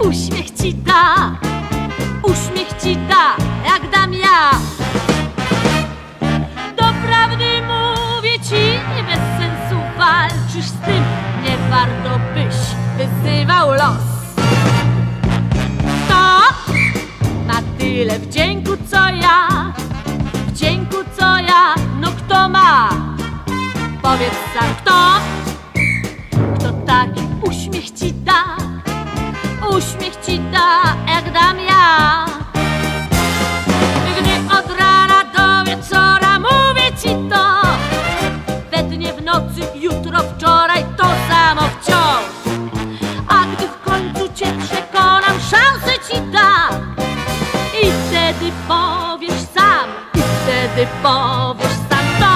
Uśmiech ci da, uśmiech ci da, jak dam ja. Doprawdy mówię ci, bez sensu walczysz z tym, nie warto byś wyzywał los. To ma tyle wdzięku, co ja, wdzięku, co ja, no kto ma? Powiedz sam, kto Uśmiech ci da, jak dam ja. Gdy od rana do wieczora mówię ci to We dnie, w nocy, jutro, wczoraj to samo wciąż. A gdy w końcu cię przekonam, szansę ci dam I wtedy powiesz sam, i wtedy powiesz sam to.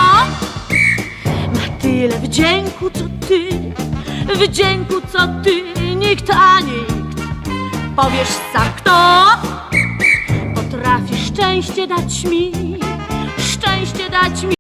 Ma tyle wdzięku co ty, wdzięku co ty, nikt a nikt Powiesz sam kto? Potrafi szczęście dać mi, szczęście dać mi